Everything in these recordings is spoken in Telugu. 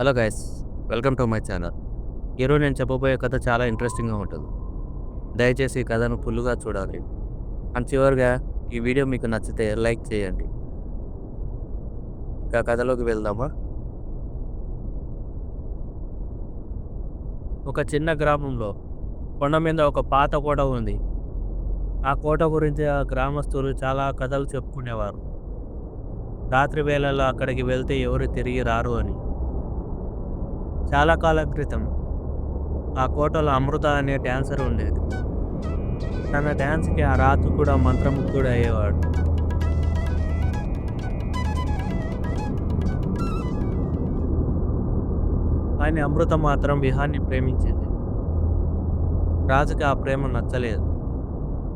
Hello guys welcome to my channel. ఈరోజు నేను చెప్పబోయే కథ చాలా ఇంట్రెస్టింగ్గా ఉంటుంది. దయచేసి ఈ కథను ఫుల్గా చూడాలి. అండ్ చివరిగా ఈ వీడియో మీకు నచ్చితే లైక్ చేయండి. ఇక కథలోకి వెళ్దామా? ఒక చిన్న గ్రామంలో కొండ మీద ఒక పాత కోట ఉంది. ఆ కోట గురించి ఆ గ్రామస్తులు చాలా కథలు చెప్పుకునేవారు. రాత్రి వేళల్లో అక్కడికి వెళ్తే ఎవరు తిరిగి రారు అని. చాలా కాలం క్రితం ఆ కోటలో అమృత అనే డ్యాన్సర్ ఉండేది. తన డ్యాన్స్కి ఆ రాజు కూడా మంత్రముగ్ధుడు అయ్యేవాడు. కానీ అమృత మాత్రం విహాన్ని ప్రేమించింది. రాజుకి ఆ ప్రేమ నచ్చలేదు.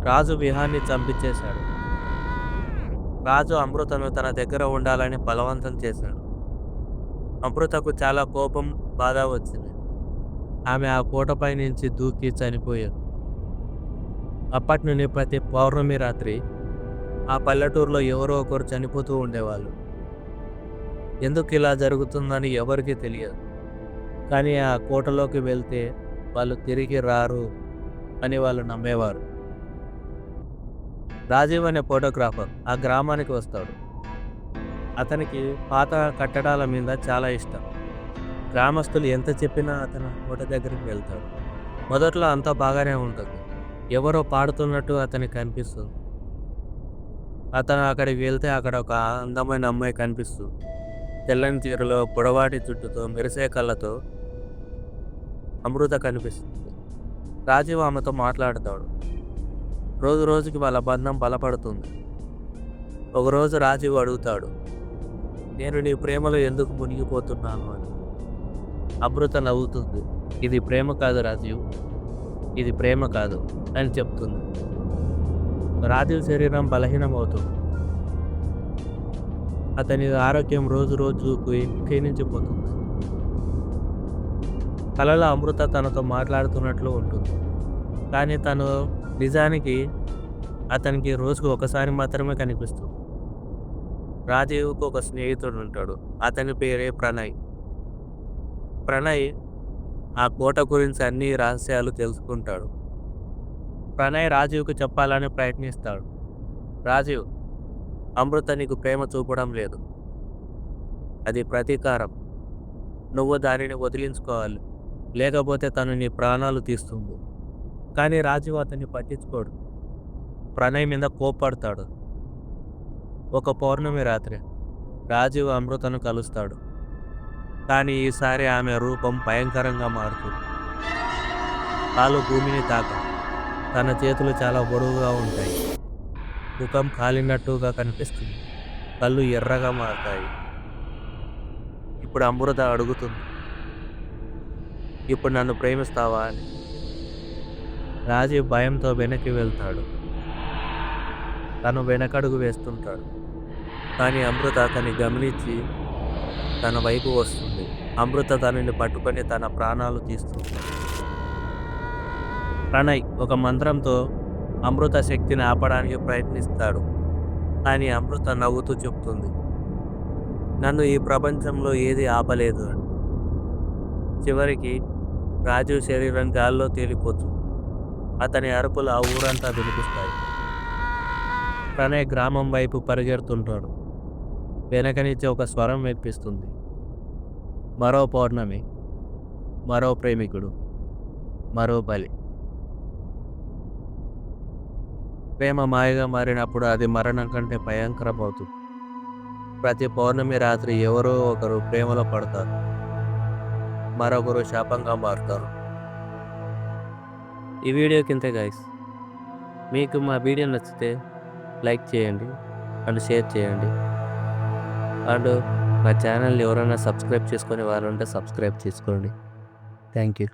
రాజు విహాన్ని చంపించేశాడు. రాజు అమృతను తన దగ్గర ఉండాలని బలవంతం చేశాడు. అమృతకు చాలా కోపం బాధ వచ్చింది. ఆమె ఆ కోటపై నుంచి దూకి చనిపోయారు. అప్పటి నుండి ప్రతి పౌర్ణమి రాత్రి ఆ పల్లెటూరులో ఎవరో ఒకరు చనిపోతూ ఉండేవాళ్ళు. ఎందుకు ఇలా జరుగుతుందని ఎవరికీ తెలియదు. కానీ ఆ కోటలోకి వెళ్తే వాళ్ళు తిరిగి రారు అని వాళ్ళు నమ్మేవారు. రాజీవ్ అనే ఫోటోగ్రాఫర్ ఆ గ్రామానికి వస్తాడు. అతనికి పాత కట్టడాల మీద చాలా ఇష్టం. గ్రామస్తులు ఎంత చెప్పినా అతను కోట దగ్గరికి వెళ్తాడు. మొదట్లో అంతా బాగానే ఉంటుంది. ఎవరో పాడుతున్నట్టు అతనికి కనిపిస్తుంది. అతను అక్కడికి వెళ్తే అక్కడ ఒక అందమైన అమ్మాయి కనిపిస్తుంది. తెల్లని తీరులో పొడవాటి చుట్టుతో మెరిసే కళ్ళతో అమృత కనిపిస్తుంది. రాజీవ్ ఆమెతో మాట్లాడతాడు. రోజు రోజుకి వాళ్ళ బంధం బలపడుతుంది. ఒకరోజు రాజీవ్ అడుగుతాడు నేను నీ ప్రేమలో ఎందుకు మునిగిపోతున్నాను? అని. అమృత నవ్వుతుంది. ఇది ప్రేమ కాదు రాజీవ్. ఇది ప్రేమ కాదు అని చెప్తుంది. రాజీవ్ శరీరం బలహీనమవుతుంది. అతని ఆరోగ్యం రోజు రోజుకు క్షీణించిపోతుంది. కలలో అమృత తనతో మాట్లాడుతున్నట్లు ఉంటుంది. కానీ తను నిజానికి అతనికి రోజుకు ఒకసారి మాత్రమే కనిపిస్తుంది. రాజీవ్కు ఒక స్నేహితుడు ఉంటాడు. అతని పేరే ప్రణయ్. ప్రణయ్ ఆ కోట గురించి అన్ని రహస్యాలు తెలుసుకుంటాడు. ప్రణయ్ రాజీవ్కి చెప్పాలని ప్రయత్నిస్తాడు. రాజీవ్ అమృత నీకు ప్రేమ చూపడం లేదు. అది ప్రతీకారం. నువ్వు దానిని వదిలించుకోవాలి. లేకపోతే తను నీ ప్రాణాలు తీస్తుంది. కానీ రాజీవ్ అతన్ని పట్టించుకోడు. ప్రణయ్ మీద కోప్పడతాడు. ఒక పౌర్ణమి రాత్రి రాజీవ్ అమృతను కలుస్తాడు. కానీ ఈసారి ఆమె రూపం భయంకరంగా మారుతుంది. కాలు భూమిని తాక. తన చేతులు చాలా బరువుగా ఉంటాయి. ముఖం కాలినట్టుగా కనిపిస్తుంది. కళ్ళు ఎర్రగా మారుతాయి. ఇప్పుడు అమృత అడుగుతుంది. ఇప్పుడు నన్ను ప్రేమిస్తావా? అని. రాజీవ్ భయంతో వెనక్కి వెళ్తాడు. తను వెనకడుగు వేస్తుంటాడు. కానీ అమృత అతన్ని గమనించి తన వైపు వస్తుంది. అమృత తనని పట్టుకొని తన ప్రాణాలు తీస్తుంది ప్రణయ్ ఒక మంత్రంతో అమృత శక్తిని ఆపడానికి ప్రయత్నిస్తాడు. కానీ అమృత నవ్వుతూ చెప్తుంది నన్ను ఈ ప్రపంచంలో ఏది ఆపలేదు అని. చివరికి రాజీవ్ శరీరం గాల్లో తేలిపోతుంది. అతని అరుపులు ఆ ఊరంతా వినిపిస్తాయి. ప్రణయ్ గ్రామం వైపు పరిగెడుతుంటాడు. వెనకనిచ్చే ఒక స్వరం వినిపిస్తుంది. మరో పౌర్ణమి మరో ప్రేమికుడు మరో బలి. ప్రేమ మాయగా మారినప్పుడు అది మరణం కంటే భయంకరమవుతుంది. ప్రతి పౌర్ణమి రాత్రి ఎవరో ఒకరు ప్రేమలో పడతారు. మరొకరు శాపంగా మారుతారు. ఈ వీడియో కింద గాయస్ మీకు మా వీడియో నచ్చితే లైక్ చేయండి అండ్ షేర్ చేయండి. అండ్ మా ఛానల్ ఎవరైనా సబ్స్క్రైబ్ చేసుకునే వారు ఉంటే సబ్స్క్రైబ్ చేసుకోండి. Thank you.